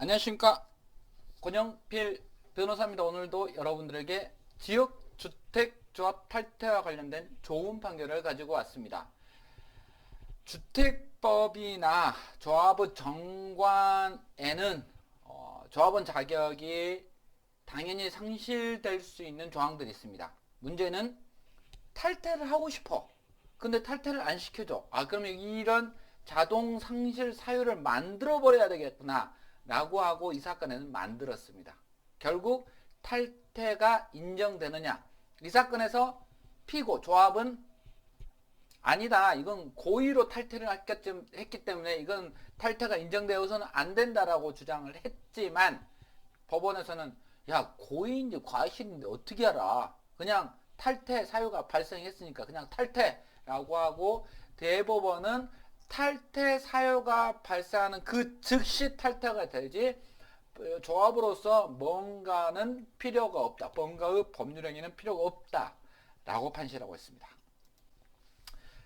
안녕하십니까 권영필 변호사입니다. 오늘도 여러분들에게 지역 주택 조합 탈퇴와 관련된 좋은 판결을 가지고 왔습니다. 주택법이나 조합의 정관에는 어, 조합원 자격이 당연히 상실될 수 있는 조항들이 있습니다. 문제는 탈퇴를 하고 싶어. 근데 탈퇴를 안 시켜줘. 아, 그러면 이런 자동 상실 사유를 만들어 버려야 되겠구나. 라고 하고 이 사건에는 만들었습니다. 결국 탈퇴가 인정되느냐. 이 사건에서 피고, 조합은 아니다. 이건 고의로 탈퇴를 했기- 때문에 이건 탈퇴가 인정되어서는 안 된다라고 주장을 했지만 법원에서는 야, 고의인지 과실인지 어떻게 알아? 그냥 탈퇴 사유가 발생했으니까 그냥 탈퇴라고 하고 대법원은 탈퇴 사유가 발생하는 그 즉시 탈퇴가 되지 어, 조합으로서 뭔가는 필요가 없다. 뭔가의 법률 행위는 필요가 없다 라고 판시하고 있습니다.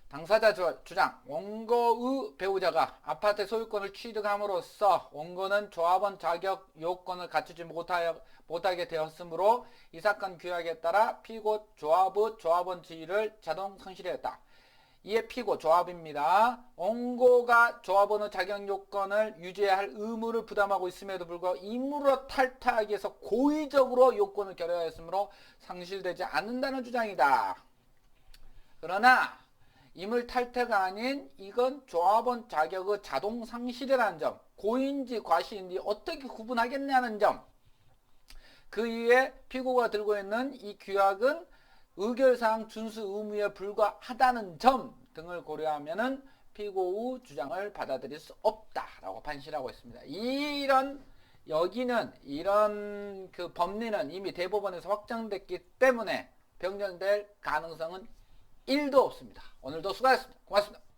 당사자 주- 주장 원고의 배우자가 아파트 소유권을 취득함으로써 원고는 조합원 자격 요건을 갖추지 못하게 되었으므로 이 사건 규약에 따라 피고 조합의 조합원 지위를 자동 상실하였다. 이에 피고 조합입니다. 원고가 조합원의 자격 요건을 유지해야 할 의무를 부담하고 있음에도 불구하고 임무로 탈퇴하기 위해서 고의적으로 요건을 결여하였으므로 상실되지 않는다는 주장이다. 그러나 임을 탈퇴가 아닌 이건 조합원 자격의 자동 상실이라는 점, 고인지 과실인지 어떻게 구분하겠냐는 점, 그 이후에 피고가 들고 있는 이 규약은 의결사항 준수 의무에 불과하다는 점 등을 고려하면은 피고의 주장을 받아들일 수 없다라고 판시하고 있습니다. 이런 여기는 이런 그 법리는 이미 대법원에서 확정됐기 때문에 변경될 가능성은 1도 없습니다. 오늘도 수고하셨습니다. 고맙습니다.